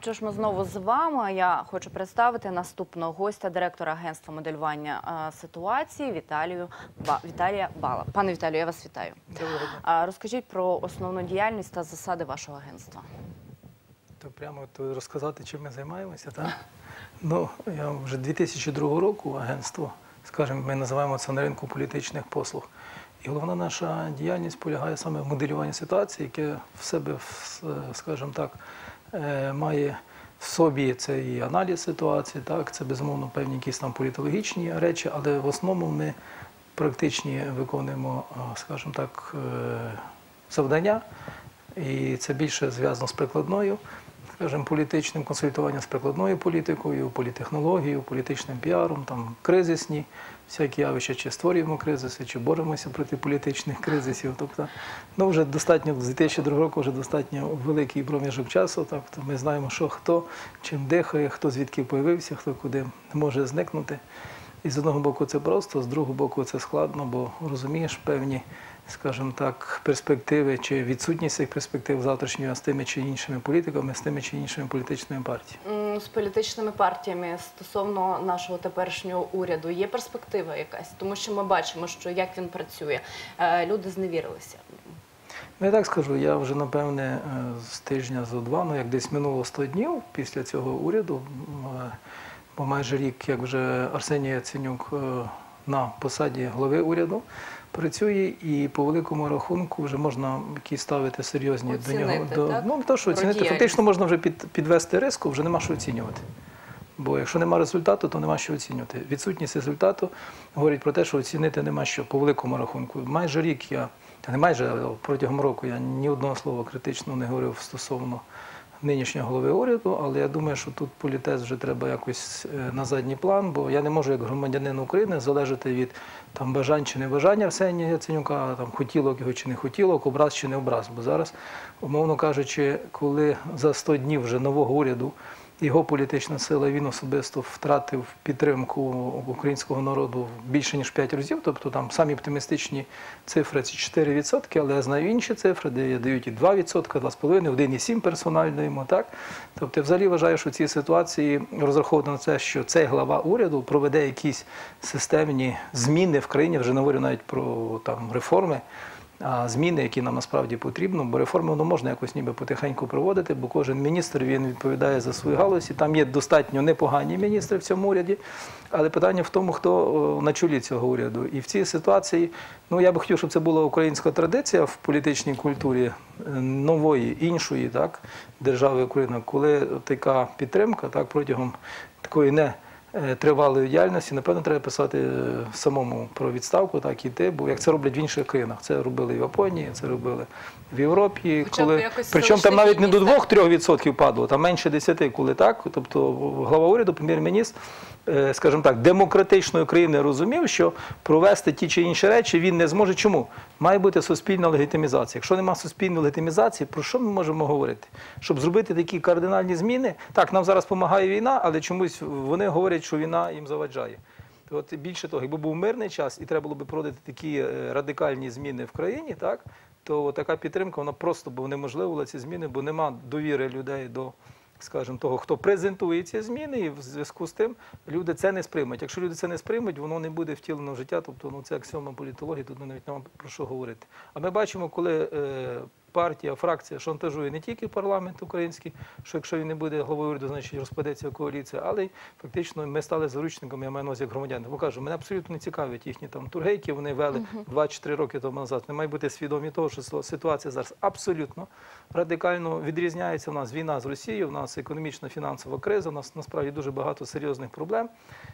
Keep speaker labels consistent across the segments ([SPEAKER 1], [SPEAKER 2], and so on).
[SPEAKER 1] Що ж, ми знову з вами. Я хочу представити наступного гостя, директора агентства моделювання е, ситуації Віталію Ба... Віталія Бала. Пане Віталію, я вас вітаю.
[SPEAKER 2] Доброго.
[SPEAKER 1] Розкажіть про основну діяльність та засади вашого агентства.
[SPEAKER 2] То прямо то розказати, чим ми займаємося, так? Ну, я вже 2002 року агентство, скажімо, ми називаємо це на ринку політичних послуг. І головна наша діяльність полягає саме в моделюванні ситуації, яке в себе, в- скажімо так, е, має в собі це і аналіз ситуації, так, це безумовно певні якісь там політологічні речі, але в основному ми практичні виконуємо, е, скажімо так, е, завдання, і це більше зв'язано з прикладною, скажімо, політичним консультуванням з прикладною політикою, політехнологією, політичним піаром, там кризисні всякі явища, чи створюємо кризиси, чи боремося проти політичних кризисів. Тобто, ну вже достатньо з 2002 року вже достатньо великий проміжок часу. Тобто ми знаємо, що хто чим дихає, хто звідки появився, хто куди може зникнути. І з одного боку це просто, з другого боку це складно, бо розумієш певні, скажімо так, перспективи чи відсутність цих перспектив завтрашнього з тими чи іншими політиками, з тими чи іншими політичними партіями.
[SPEAKER 1] З політичними партіями стосовно нашого теперішнього уряду є перспектива якась, тому що ми бачимо, що як він працює. Е, Люди зневірилися.
[SPEAKER 2] Ну, я так скажу, я вже напевне е, з тижня зо два, ну як десь минуло 100 днів після цього уряду, е, бо майже рік, як вже Арсеній Яценюк на посаді голови уряду працює, і по великому рахунку вже можна якісь ставити серйозні до нього. До,
[SPEAKER 1] так?
[SPEAKER 2] ну, то, що оцінити, фактично можна вже під, підвести риску, вже нема що оцінювати. Бо якщо нема результату, то нема що оцінювати. Відсутність результату говорить про те, що оцінити нема що по великому рахунку. Майже рік я, не майже, а протягом року я ні одного слова критичного не говорив стосовно нинішнього голови уряду, але я думаю, що тут політез вже треба якось е, на задній план, бо я не можу як громадянин України залежати від там бажань чи небажання Арсенія Яценюка, там хотілок його чи не хотілок, образ чи не образ. Бо зараз, умовно кажучи, коли за 100 днів вже нового уряду його політична сила, він особисто втратив підтримку українського народу більше ніж 5 разів. Тобто там самі оптимістичні цифри це 4%, але я знаю інші цифри, де дають і 2%, 2,5%, 1,7% персонально йому. Так? Тобто, я взагалі вважаю, що ці ситуації розраховано це, що цей глава уряду проведе якісь системні зміни в країні, вже не говорю навіть про там реформи. Зміни, які нам насправді потрібно, бо реформи воно можна якось ніби потихеньку проводити, бо кожен міністр він відповідає за свою галузь. І Там є достатньо непогані міністри в цьому уряді, але питання в тому, хто на чолі цього уряду. І в цій ситуації, ну я би хотів, щоб це була українська традиція в політичній культурі е, нової, іншої так, держави Україна, коли така підтримка так, протягом такої не е, тривалої діяльності, напевно, треба писати е, самому про відставку, так іти, бо як це роблять в інших країнах. Це робили в Японії, це робили в Європі.
[SPEAKER 1] Хоча
[SPEAKER 2] коли... Причому там навіть не до
[SPEAKER 1] гідність,
[SPEAKER 2] 2-3% падало, там менше 10, коли так. Тобто глава уряду, прем'єр-міністр, е, скажімо так, демократичної країни розумів, що провести ті чи інші речі він не зможе. Чому? Має бути суспільна легітимізація. Якщо немає суспільної легітимізації, про що ми можемо говорити? Щоб зробити такі кардинальні зміни, так, нам зараз допомагає війна, але чомусь вони говорять, що війна їм заваджає. От більше того, якби був мирний час і треба було б проводити такі е, радикальні зміни в країні, так то така підтримка вона просто б унеможливила ці зміни, бо нема довіри людей до, скажімо, того, хто презентує ці зміни, і в зв'язку з тим люди це не сприймуть. Якщо люди це не сприймуть, воно не буде втілено в життя. Тобто, ну це аксіома політології, тут навіть нема про що говорити. А ми бачимо, коли е, партія, фракція шантажує не тільки парламент український, що якщо він не буде головою уряду, значить розпадеться коаліція, але й фактично ми стали заручниками, я маю на увазі як громадяни. Бо кажу, мене абсолютно не цікавлять їхні там турги, які вони вели 2-3 роки тому назад. Вони мають бути свідомі того, що ситуація зараз абсолютно радикально відрізняється. У нас війна з Росією, у нас економічна фінансова криза, у нас насправді дуже багато серйозних проблем.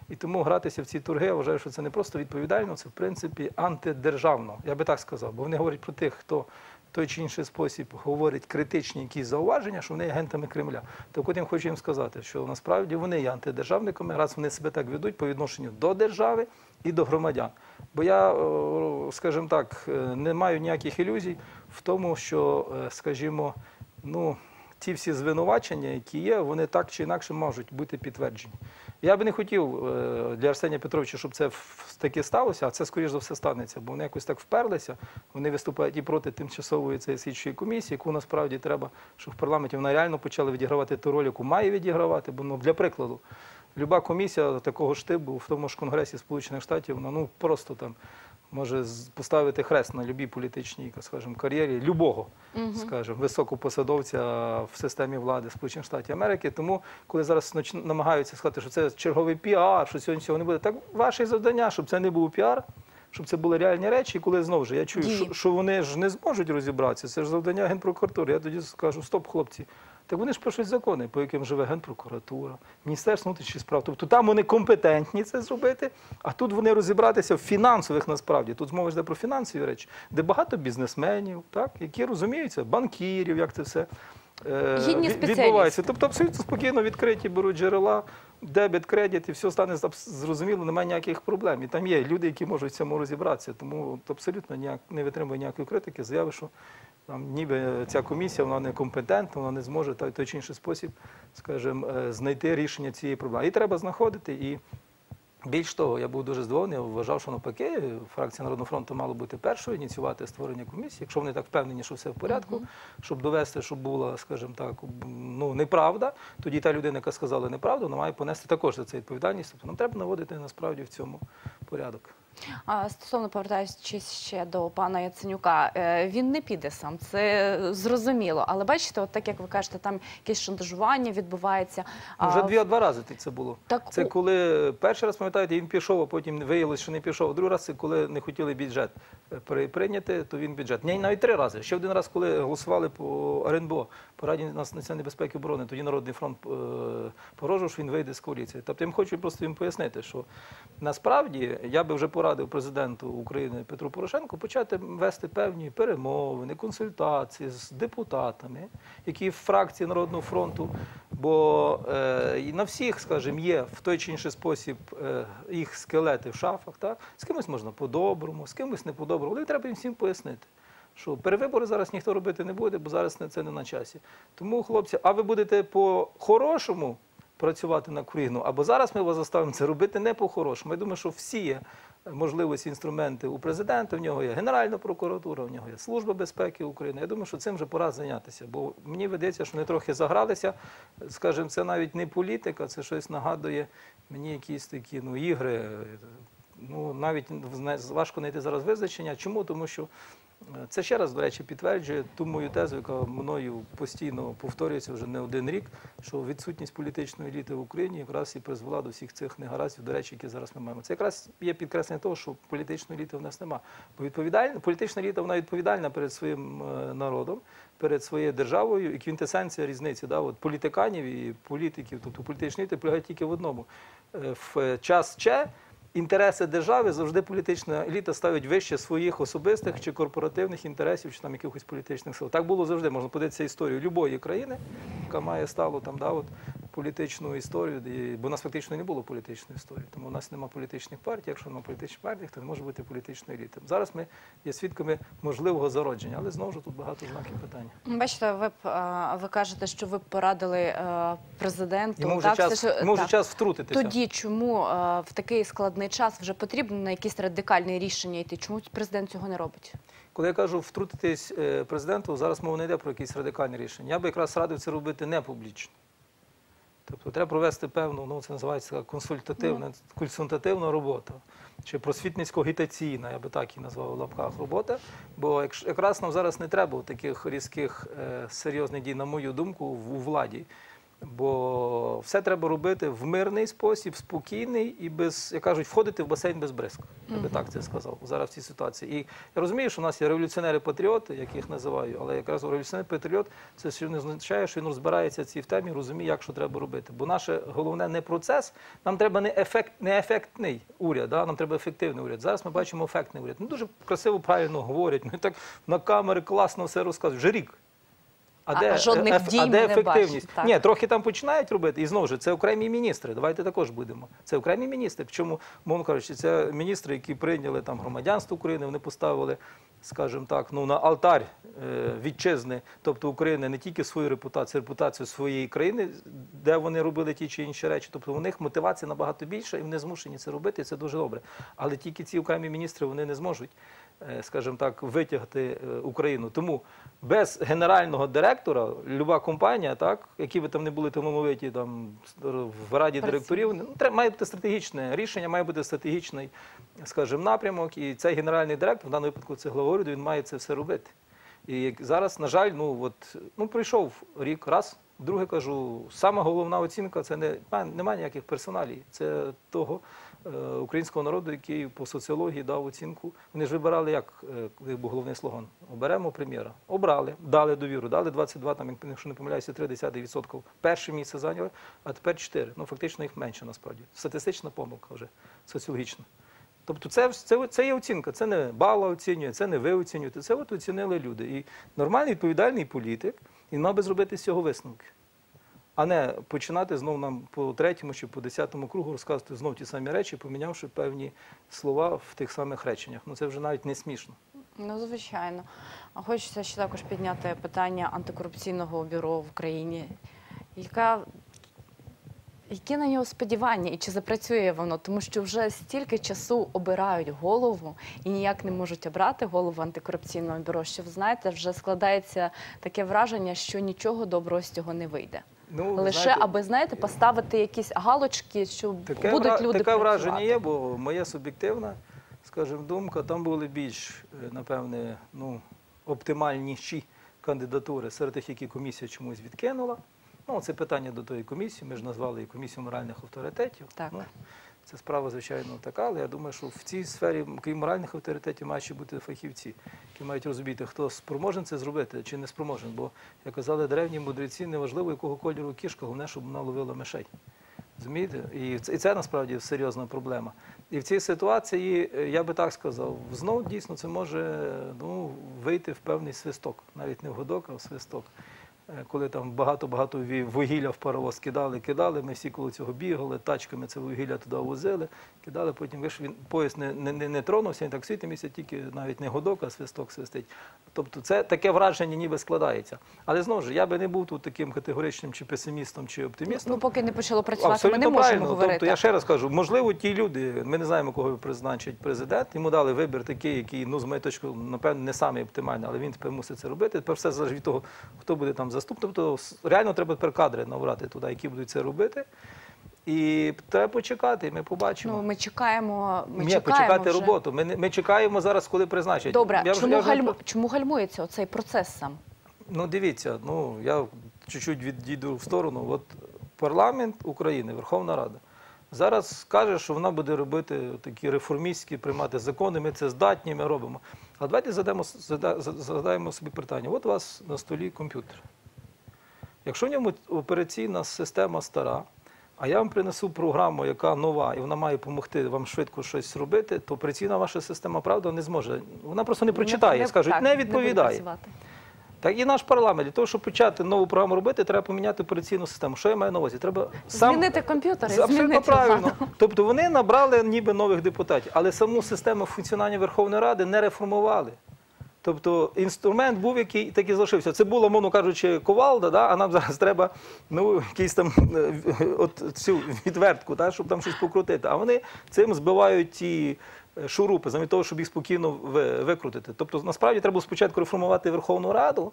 [SPEAKER 2] І тому гратися в ці торги, я вважаю, що це не просто відповідально, це в принципі антидержавно. Я би так сказав, бо вони говорять про тих, хто той чи інший спосіб говорить критичні якісь зауваження, що вони є агентами Кремля. Так от я хочу їм сказати, що насправді вони є антидержавниками, раз вони себе так ведуть по відношенню до держави і до громадян. Бо я, е, скажімо так, е, не маю ніяких ілюзій в тому, що, е, скажімо, ну, ті всі звинувачення, які є, вони так чи інакше можуть бути підтверджені. Я би не хотів е, для Арсенія Петровича, щоб це таке сталося, а це скоріш за все станеться, бо вони якось так вперлися. Вони виступають і проти тимчасової цієї слідчої комісії, яку насправді треба, щоб в парламенті вона реально почала відігравати ту роль, яку має відігравати. Бо ну для прикладу, люба комісія такого штибу в тому ж Конгресі Сполучених Штатів, вона ну просто там. Може поставити хрест на любій політичній, скажімо, кар'єрі любого, скажімо, високопосадовця в системі влади Сполучених Штатів Америки. Тому, коли зараз намагаються сказати, що це черговий піар, що сьогодні цього не буде, так ваше завдання, щоб це не був піар, щоб це були реальні речі. І коли знову ж я чую, що, що вони ж не зможуть розібратися, це ж завдання генпрокуратури. Я тоді скажу: стоп, хлопці. Так вони ж пишуть закони, по яким живе Генпрокуратура, Міністерство внутрішніх справ. Тобто там вони компетентні це зробити, а тут вони розібратися в фінансових насправді. Тут змова йде про фінансові речі, де багато бізнесменів, так, які розуміються, банкірів, як це все е, відбувається. Тобто абсолютно спокійно відкриті беруть джерела, дебет, кредит, і все стане зрозуміло, немає ніяких проблем. І там є люди, які можуть в цьому розібратися. Тому абсолютно ніяк, не витримує ніякої критики, заяви, що там ніби ця комісія вона не компетентна, вона не зможе той, той чи інший спосіб, скажімо, е, знайти рішення цієї проблеми. І треба знаходити. І більш того, я був дуже здивований, я вважав, що навпаки, фракція Народного фронту мала бути першою ініціювати створення комісії, якщо вони так впевнені, що все в порядку, щоб довести, що була, скажімо так, ну неправда, тоді та людина, яка сказала неправду, вона має понести також за це відповідальність. Тобто нам треба наводити насправді в цьому порядок.
[SPEAKER 1] А стосовно повертаючись ще до пана Яценюка, е, він не піде сам, це зрозуміло. Але бачите, от так як ви кажете, там якесь шантажування відбувається.
[SPEAKER 2] Ну, Вже дві два рази це було.
[SPEAKER 1] Так,
[SPEAKER 2] Це коли перший раз, пам'ятаєте, він пішов, а потім виявилось, що не пішов. Другий раз це коли не хотіли бюджет прийняти, то він бюджет. Ні, навіть три рази. Ще один раз, коли голосували по РНБО, по Раді національної безпеки і оборони, тоді Народний фронт е, погрожував, що він вийде з коаліції. Тобто я хочу просто їм пояснити, що насправді я би вже порадив президенту України Петру Порошенку почати вести певні перемовини, консультації з депутатами, які в фракції Народного фронту, бо е, на всіх, скажімо, є в той чи інший спосіб е, їх скелети в шафах. Так? З кимось можна по-доброму, з кимось не по-доброму, але треба їм всім пояснити. Що перевибори зараз ніхто робити не буде, бо зараз це не на часі. Тому, хлопці, а ви будете по-хорошому працювати на Україну, або зараз ми вас заставимо це робити не по-хорошому. Я думаю, що всі є можливості, інструменти у президента, в нього є Генеральна прокуратура, в нього є Служба безпеки України. Я думаю, що цим вже пора зайнятися, бо мені видається, що вони трохи загралися. Скажімо, це навіть не політика, це щось нагадує мені якісь такі ну, ігри. Ну, навіть важко знайти зараз визначення. Чому? Тому що це ще раз, до речі, підтверджує ту мою тезу, яка мною постійно повторюється вже не один рік, що відсутність політичної еліти в Україні якраз і призвела до всіх цих негараздів, до речі, які зараз ми маємо. Це якраз є підкреслення того, що політичної еліти в нас нема. Бо відповідальна, політична еліта вона відповідальна перед своїм е, народом, перед своєю державою, і квінтесенція різниці політиканів і політиків, тобто політичної еліти полягають тільки в одному. Е, В час Че інтереси держави завжди політична еліта ставить вище своїх особистих чи корпоративних інтересів, чи там якихось політичних сил. Так було завжди. Можна подивитися історію любої країни, яка має стало там, да, от, політичну історію, бо у нас фактично не було політичної історії. Тому у нас немає політичних партій. Якщо немає політичних партій, то не може бути політичної еліти. Зараз ми є свідками можливого зародження, але знову ж тут багато знаків питання.
[SPEAKER 1] Бачите, ви е, ви кажете, що ви б порадили е, президенту.
[SPEAKER 2] Йому вже
[SPEAKER 1] так,
[SPEAKER 2] час,
[SPEAKER 1] що-
[SPEAKER 2] йому вже
[SPEAKER 1] так.
[SPEAKER 2] час втрутитися.
[SPEAKER 1] Тоді чому е, в такий складний час вже потрібно на якісь радикальні рішення йти? Чому президент цього не робить?
[SPEAKER 2] Коли я кажу втрутитись президенту, зараз мова не йде про якісь радикальні рішення. Я би якраз радив це робити не публічно. Тобто треба провести певну, ну це називається консультативна, консультативна робота. Чи просвітницько-агітаційна, я би так і назвав в лапках робота. Бо якраз нам зараз не треба таких різких е, серйозних дій, на мою думку, у владі. Бо все треба робити в мирний спосіб, спокійний і без, як кажуть, входити в басейн без бризку. Я би так це сказав зараз в цій ситуації. І я розумію, що в нас є революціонери-патріоти, як їх називаю, але якраз революціонер-патріот це ще не означає, що він розбирається в темі, розуміє, як що треба робити. Бо наше головне не процес, нам треба не ефект, не ефектний уряд, да? нам треба ефективний уряд. Зараз ми бачимо ефектний уряд. Ну дуже красиво, правильно говорять. Ну так на камери класно все розказують. Вже рік.
[SPEAKER 1] А жодних
[SPEAKER 2] еф-
[SPEAKER 1] дій
[SPEAKER 2] а де
[SPEAKER 1] не
[SPEAKER 2] ефективність?
[SPEAKER 1] бачимо.
[SPEAKER 2] Ні, трохи там починають робити. І знову ж це окремі міністри. Давайте також будемо. Це окремі міністри. Чому мовно кажучи, це міністри, які прийняли там громадянство України, вони поставили скажімо так, ну, на алтарь е, вітчизни, тобто України, не тільки свою репутацію, репутацію своєї країни, де вони робили ті чи інші речі. Тобто у них мотивація набагато більша, і вони змушені це робити, і це дуже добре. Але тільки ці окремі міністри вони не зможуть, е, скажімо так, витягти е, Україну. Тому без генерального директора люба компанія, так, які би там не були талановиті там в раді директорів, ну, треба має бути стратегічне рішення, має бути стратегічний, скажімо, напрямок. І цей генеральний директор, в даному випадку це глава уряду, він має це все робити. І зараз, на жаль, ну от ну прийшов рік, раз. Друге кажу, сама головна оцінка це не немає ніяких персоналій. Це того е, українського народу, який по соціології дав оцінку. Вони ж вибирали, як е, був головний слоган. Оберемо прем'єра. Обрали, дали довіру, дали 22, там, якщо не помиляюся, 3,1%. Перше місце зайняли, а тепер 4. Ну фактично їх менше насправді. Статистична помилка вже соціологічна. Тобто це, це, це є оцінка, це не бала оцінює, це не ви оцінюєте, це от оцінили люди. І нормальний відповідальний політик, він мав би зробити з цього висновки. А не починати знову нам по третьому чи по десятому кругу розказувати знов ті самі речі, помінявши певні слова в тих самих реченнях. Ну це вже навіть не смішно.
[SPEAKER 1] Ну, звичайно. Хочеться ще також підняти питання антикорупційного бюро в Україні. Яка, які на нього сподівання і чи запрацює воно? Тому що вже стільки часу обирають голову і ніяк не можуть обрати голову антикорупційного бюро, що ви знаєте, вже складається таке враження, що нічого доброго з цього не вийде.
[SPEAKER 2] Ну,
[SPEAKER 1] Лише
[SPEAKER 2] знаєте,
[SPEAKER 1] аби знаєте, поставити якісь галочки, що
[SPEAKER 2] Таке,
[SPEAKER 1] будуть
[SPEAKER 2] вра-
[SPEAKER 1] люди
[SPEAKER 2] таке враження є, бо моя суб'єктивна, скажімо, думка, там були більш, е, напевне, ну, оптимальніші кандидатури серед тих, які комісія чомусь відкинула. Ну, це питання до тої комісії. Ми ж назвали її комісію моральних авторитетів.
[SPEAKER 1] Так.
[SPEAKER 2] Ну, це справа, звичайно, така, але я думаю, що в цій сфері, крім моральних авторитетів, мають ще бути фахівці, які мають розуміти, хто спроможен це зробити чи не спроможен. Бо, як казали древні мудреці, неважливо, якого кольору кішка, головне, щоб вона ловила мишей. Розумієте? І це, і це насправді серйозна проблема. І в цій ситуації, е, я би так сказав, знов дійсно це може ну, вийти в певний свисток, навіть не в годок, а в свисток. Е, Коли там багато-багато вугілля в паровоз кидали, кидали, ми всі коло цього бігали, тачками це вугілля туди возили, кидали, потім виш, він поїзд не, не, не, не тронувся, він так світимося, тільки навіть не годок, а свисток свистить. Тобто це таке враження ніби складається. Але знову ж, я би не був тут таким категоричним чи песимістом, чи оптимістом.
[SPEAKER 1] Ну, поки не почало працювати,
[SPEAKER 2] Абсолютно
[SPEAKER 1] ми не можемо
[SPEAKER 2] правильно.
[SPEAKER 1] говорити.
[SPEAKER 2] Тобто я ще раз кажу, можливо, ті люди, ми не знаємо, кого призначить президент. Йому дали вибір такий, який, ну, з моєї точки, напевно, не самий оптимальний, але він тепер мусить це робити. Тепер все залежить від того, хто буде там заступник. Тобто реально треба тепер кадри набрати туди, які будуть це робити. І треба почекати, ми побачимо.
[SPEAKER 1] Ну, ми чекаємо. Ми
[SPEAKER 2] Ні,
[SPEAKER 1] чекаємо
[SPEAKER 2] почекати
[SPEAKER 1] вже.
[SPEAKER 2] роботу. Ми, ми чекаємо зараз, коли призначать.
[SPEAKER 1] Добре,
[SPEAKER 2] Я вже-
[SPEAKER 1] чому,
[SPEAKER 2] я вже-
[SPEAKER 1] гальму... чому гальмується оцей процес сам?
[SPEAKER 2] Ну, дивіться, ну я чуть-чуть відійду в сторону. От парламент України, Верховна Рада, зараз каже, що вона буде робити такі реформістські, приймати закони, ми це здатні, ми робимо. А давайте задаємо, задаємо собі питання. От у вас на столі комп'ютер. Якщо в ньому операційна система стара, а я вам принесу програму, яка нова, і вона має допомогти вам швидко щось робити, то операційна ваша система, правда, не зможе. Вона просто не прочитає, скажуть,
[SPEAKER 1] так,
[SPEAKER 2] не відповідає.
[SPEAKER 1] працювати.
[SPEAKER 2] Так і наш парламент для того, щоб почати нову програму робити, треба поміняти операційну систему. Що я маю на увазі? Треба сам
[SPEAKER 1] Змінити комп'ютер і
[SPEAKER 2] абсолютно
[SPEAKER 1] змінити
[SPEAKER 2] правильно.
[SPEAKER 1] владу.
[SPEAKER 2] Тобто вони набрали ніби нових депутатів, але саму систему функціонування Верховної Ради не реформували. Тобто інструмент був, який так і залишився. Це було, мовно кажучи, ковалда, да? а нам зараз треба ну, якийсь там е, от цю відвертку, да? щоб там щось покрутити. А вони цим збивають ті е, шурупи, замість того, щоб їх спокійно викрутити. Тобто, насправді треба спочатку реформувати Верховну Раду,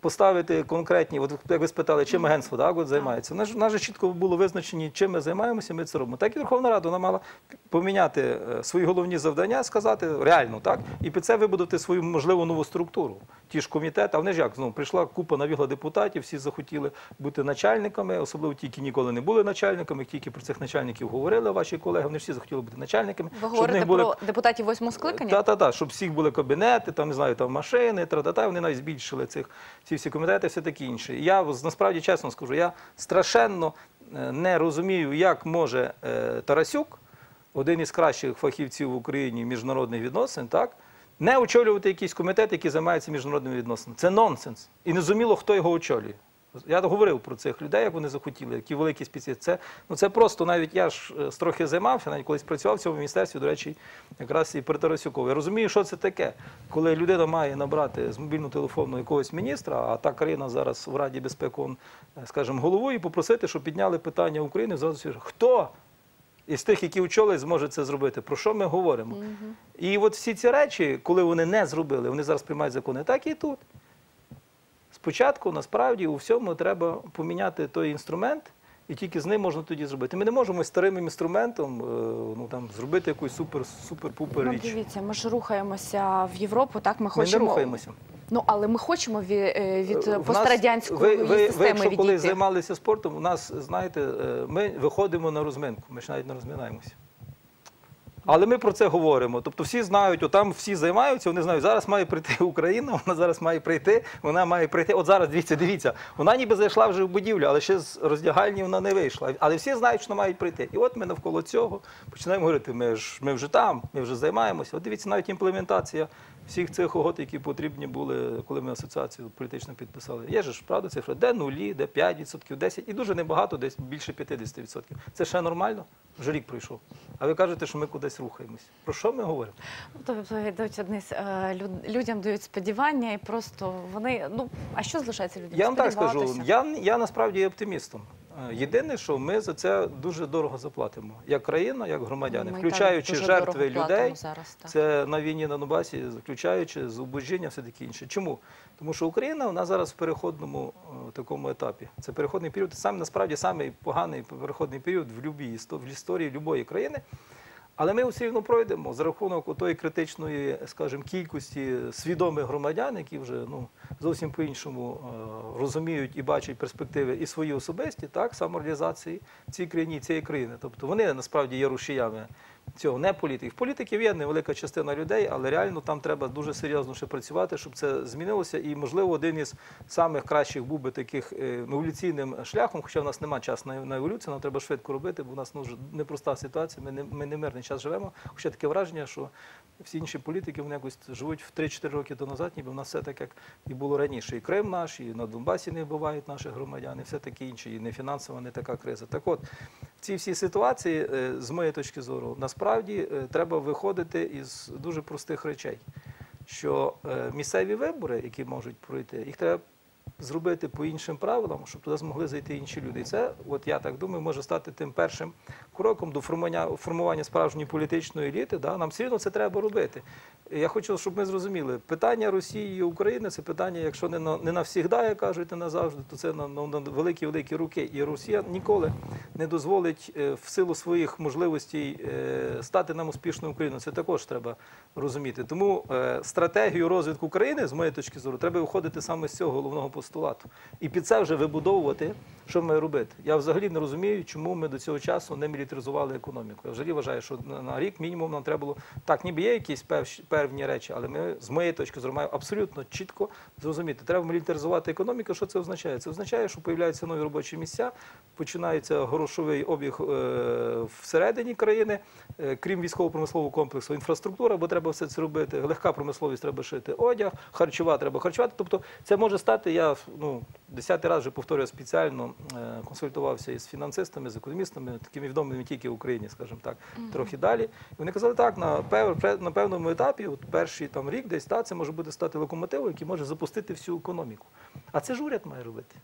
[SPEAKER 2] поставити конкретні, от як ви спитали, чим агентство так, от займається. У нас, у нас же чітко було визначені, чим ми займаємося, ми це робимо. Так і Верховна Рада вона мала поміняти е, свої головні завдання, сказати реально, так, і під це вибудувати свою можливо нову структуру. Ті ж комітети, а вони ж як знову прийшла купа навігла депутатів, всі захотіли бути начальниками, особливо ті, які ніколи не були начальниками, тільки про цих начальників говорили ваші колеги. Вони всі захотіли бути начальниками.
[SPEAKER 1] Ви
[SPEAKER 2] щоб
[SPEAKER 1] говорите
[SPEAKER 2] були
[SPEAKER 1] про депутатів восьмого скликання?
[SPEAKER 2] та, та, та, щоб всіх були кабінети, там не знаю, там машини, тра-та-та, вони навіть збільшили цих ці всі комітети, все таке інше. Я насправді чесно скажу, я страшенно е, не розумію, як може е, Тарасюк, один із кращих фахівців в Україні міжнародних відносин, так. Не очолювати якийсь комітет, який займається міжнародними відносинами. Це нонсенс. І не зрозуміло, хто його очолює. Я говорив про цих людей, як вони захотіли, які великі спеціалісти. Це, ну, це просто навіть я ж е, трохи займався, навіть колись працював в цьому міністерстві, до речі, якраз і при Тарасюкові. Я розумію, що це таке, коли людина має набрати з мобільного телефону якогось міністра, а та країна зараз в Раді безпеки, он, е, скажімо, головою, і попросити, щоб підняли питання України. Зразу кажуть, хто із тих, які очолить, зможе це зробити. Про що ми говоримо? І от всі ці речі, коли вони не зробили, вони зараз приймають закони, так і тут. Спочатку насправді у всьому треба поміняти той інструмент, і тільки з ним можна тоді зробити. Ми не можемо старим інструментом е, ну, там, зробити якусь супер, супер-пупер
[SPEAKER 1] Ну,
[SPEAKER 2] річ.
[SPEAKER 1] дивіться, ми ж рухаємося в Європу, так ми
[SPEAKER 2] Ми
[SPEAKER 1] хочемо.
[SPEAKER 2] не рухаємося.
[SPEAKER 1] Ну але ми хочемо від, е, від
[SPEAKER 2] В нас-
[SPEAKER 1] пострадянської
[SPEAKER 2] ви, ви, ви,
[SPEAKER 1] системи
[SPEAKER 2] якщо коли займалися спортом, у нас, знаєте, е, ми виходимо на розминку, ми ж навіть не розминаємося. Але ми про це говоримо. Тобто всі знають, отам всі займаються, вони знають, зараз має прийти Україна, вона зараз має прийти, вона має прийти. От зараз дивіться, дивіться, вона ніби зайшла вже в будівлю, але ще з роздягальні вона не вийшла. Але всі знають, що мають прийти. І от ми навколо цього починаємо говорити: ми ж ми вже там, ми вже займаємося. От дивіться, навіть імплементація всіх цих угод, які потрібні були, коли ми асоціацію політично підписали. Є ж правда цифра, де нулі, де 5%, 10% і дуже небагато, десь більше 50%. Це ще нормально? Вже рік пройшов. А ви кажете, що ми кудись рухаємось. Про що ми говоримо?
[SPEAKER 1] Ну, Тобто йдуть одні з, е, люд- людям дають сподівання, і просто вони. Ну а що залишається людям?
[SPEAKER 2] Я вам так скажу, я, я насправді є оптимістом. Єдине, що ми за це дуже дорого заплатимо, як країна, як громадяни,
[SPEAKER 1] Ми
[SPEAKER 2] включаючи жертви людей,
[SPEAKER 1] зараз.
[SPEAKER 2] Це на війні на Донбасі, включаючи зубожіння, все таке інше. Чому? Тому що Україна вона зараз в переходному е, такому етапі. Це переходний період. Сам насправді самий поганий переходний період в любій в історії будь-якої країни. Але ми все рівно пройдемо за рахунок тої критичної, скажімо, кількості свідомих громадян, які вже ну зовсім по-іншому е, розуміють і бачать перспективи і свої особисті, так самореалізації в цій країні, цієї країни. Тобто вони насправді є рушіями цього, не політиків. Політиків є невелика частина людей, але реально там треба дуже серйозно ще працювати, щоб це змінилося. І можливо, один із самих кращих був би таких е, еволюційним шляхом, хоча в нас немає часу на, еволюцію, нам треба швидко робити, бо в нас ну, непроста ситуація. Ми не ми не мирний час живемо. Хоча таке враження, що всі інші політики вони якось живуть в 3-4 роки до назад, ніби в нас все так, як і було раніше. І Крим наш, і на Донбасі не вбивають наші громадяни, і все таке інше, і не фінансова, не така криза. Так от, в цій всій ситуації, е, з моєї точки зору, насправді е, треба виходити із дуже простих речей, що е, місцеві вибори, які можуть пройти, їх треба зробити по іншим правилам, щоб туди змогли зайти інші люди. І це, от я так думаю, може стати тим першим кроком до формування, формування справжньої політичної еліти. Нам все одно це треба робити. Я хочу, щоб ми зрозуміли, питання Росії і України це питання, якщо не на навсігда, як кажуть, не назавжди, то це на, великі великі руки. І Росія ніколи не дозволить е, в силу своїх можливостей е, стати нам успішною Україною. Це також треба розуміти. Тому е, стратегію розвитку країни, з моєї точки зору, треба виходити саме з цього головного постулату. І під це вже вибудовувати, що ми робити. Я взагалі не розумію, чому ми до цього часу не мілітаризували економіку. Я взагалі вважаю, що на, рік мінімум нам треба було так, ніби є якісь певні речі, але ми з моєї точки зору маємо абсолютно чітко зрозуміти. Треба мілітаризувати економіку. Що це означає? Це означає, що появляються нові робочі місця, починається грошовий обіг е, всередині країни, е, крім військово-промислового комплексу, інфраструктура, бо треба все це робити. Легка промисловість треба шити одяг, харчова треба харчувати. Тобто це може стати. Я ну десятий раз вже повторюю спеціально е, консультувався із фінансистами, з економістами, такими відомими тільки в Україні, скажімо так, трохи далі. І вони казали, так на пев, на певному етапі, от перший там рік, десь та це може буде стати локомотивом, який може запустити всю економіку. А це ж уряд має робити.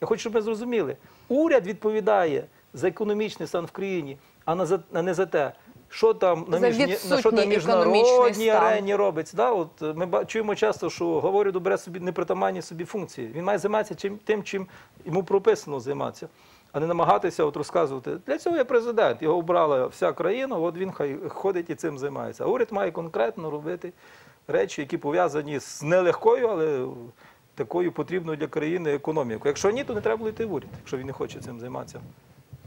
[SPEAKER 2] Я хочу, щоб ми зрозуміли, уряд відповідає за економічний стан в країні, а не за, а не за те, що там на, міжні, що міжнародній арені робиться. Да? От е, ми чуємо часто, що говорю бере собі непритаманні собі функції. Він має займатися чим, тим, чим йому прописано займатися, а не намагатися от розказувати. Для цього є президент, його обрала вся країна, от він хай ходить і цим займається. А уряд має конкретно робити речі, які пов'язані з нелегкою, але такою потрібною для країни економікою. Якщо ні, то не треба було йти в уряд, якщо він не хоче цим займатися.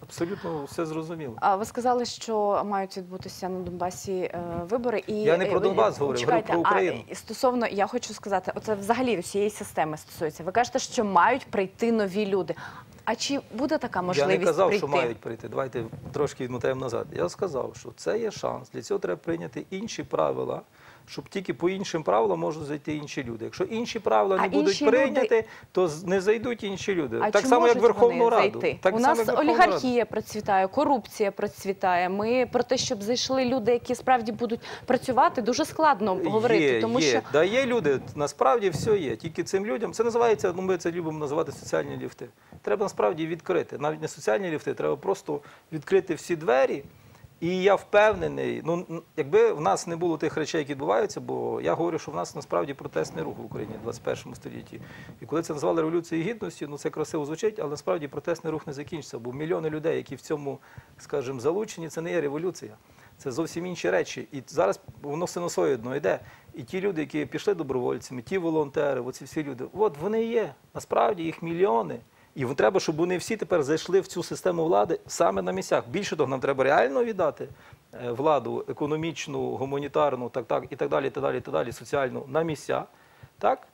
[SPEAKER 2] Абсолютно все зрозуміло.
[SPEAKER 1] А ви сказали, що мають відбутися на Донбасі е, вибори, і
[SPEAKER 2] Я не про
[SPEAKER 1] е,
[SPEAKER 2] Донбас говорю, говорю про Україну.
[SPEAKER 1] А, стосовно, я хочу сказати, оце взагалі всієї системи стосується. Ви кажете, що мають прийти нові люди. А чи буде така можливість
[SPEAKER 2] Я не казав,
[SPEAKER 1] прийти?
[SPEAKER 2] що мають прийти. Давайте трошки відмотаємо назад. Я сказав, що це є шанс. Для цього треба прийняти інші правила щоб тільки по іншим правилам можуть зайти інші люди. Якщо інші правила
[SPEAKER 1] А
[SPEAKER 2] не будуть
[SPEAKER 1] інші люди-
[SPEAKER 2] прийняті, то з- не зайдуть інші люди.
[SPEAKER 1] А
[SPEAKER 2] так
[SPEAKER 1] чи
[SPEAKER 2] само, як
[SPEAKER 1] можуть
[SPEAKER 2] Верховну
[SPEAKER 1] вони
[SPEAKER 2] Раду.
[SPEAKER 1] зайти?
[SPEAKER 2] Так
[SPEAKER 1] У
[SPEAKER 2] само,
[SPEAKER 1] нас
[SPEAKER 2] як Верховну Раду.
[SPEAKER 1] олігархія процвітає, корупція процвітає. Ми про те, щоб зайшли люди, які справді будуть працювати, дуже складно говорити,
[SPEAKER 2] Є,
[SPEAKER 1] тому
[SPEAKER 2] є.
[SPEAKER 1] що
[SPEAKER 2] Да, є люди, насправді все є. Тільки цим людям це називається, ну ми це любимо називати соціальні ліфти. Треба насправді відкрити. Навіть не соціальні ліфти, треба просто відкрити всі двері. І я впевнений, ну якби в нас не було тих речей, які відбуваються, бо я говорю, що в нас насправді протестний рух в Україні в 21 столітті. І коли це назвали революцією гідності, ну це красиво звучить, але насправді протестний рух не закінчиться, бо мільйони людей, які в цьому, скажімо, залучені, це не є революція. Це зовсім інші речі. І зараз воно синусоїдно йде. І ті люди, які пішли добровольцями, ті волонтери, оці всі люди, от вони є. Насправді їх мільйони. І треба, щоб вони всі тепер зайшли в цю систему влади саме на місцях. Більше того, нам треба реально віддати е, владу економічну, гуманітарну, так, так, і так далі, так далі, так далі, соціальну на місця. Так?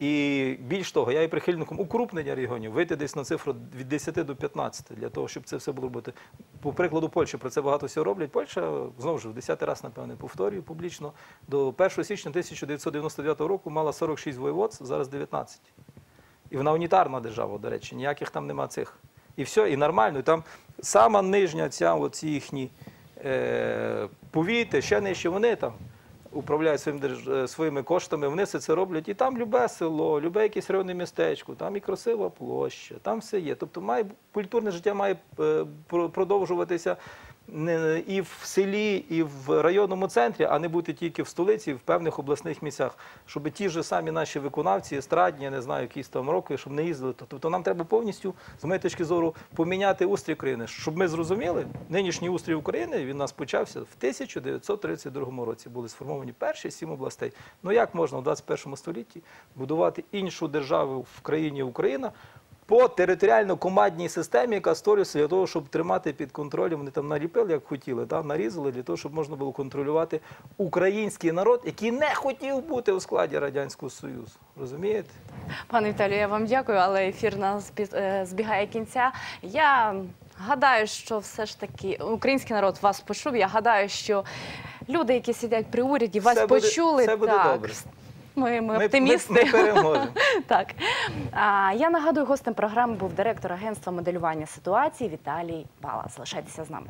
[SPEAKER 2] І більш того, я є прихильником укрупнення регіонів, вийти десь на цифру від 10 до 15, для того, щоб це все було робити. По прикладу Польщі про це багато всього роблять. Польща, знову ж в 10 раз, напевне, повторюю публічно, до 1 січня 1999 року мала 46 воєводств, зараз 19. І вона унітарна держава, до речі, ніяких там нема цих. І все, і нормально. І там сама нижня ця, оці їхні е, повіти, ще нижче вони там управляють своїм держ... е, своїми коштами, вони все це роблять. І там любе село, любе якесь районне містечко, там і красива площа, там все є. Тобто має, культурне життя має е, продовжуватися і в селі, і в районному центрі, а не бути тільки в столиці, в певних обласних місцях, щоб ті ж самі наші виконавці, естрадні, не знаю, якісь там роки, щоб не їздили. Тобто нам треба повністю, з моєї точки зору, поміняти устрій країни. Щоб ми зрозуміли, нинішній устрій України він нас почався в 1932 році. Були сформовані перші сім областей. Ну як можна в 21 столітті будувати іншу державу в країні Україна? По територіально-командній системі, яка створюється для того, щоб тримати під контролем, вони там наліпили, як хотіли, та, нарізали для того, щоб можна було контролювати український народ, який не хотів бути у складі Радянського Союзу. Розумієте?
[SPEAKER 1] Пане Віталію, я вам дякую, але ефір нас е, збігає кінця. Я гадаю, що все ж таки український народ вас почув. Я гадаю, що люди, які сидять при уряді, вас
[SPEAKER 2] Все буде-
[SPEAKER 1] почули.
[SPEAKER 2] все буде
[SPEAKER 1] так.
[SPEAKER 2] добре.
[SPEAKER 1] Ми, ми,
[SPEAKER 2] Ми,
[SPEAKER 1] оптимісти.
[SPEAKER 2] ми, ми переможемо.
[SPEAKER 1] Так. А, я нагадую, гостем програми був директор агентства моделювання ситуації Віталій Бала. Залишайтеся з нами.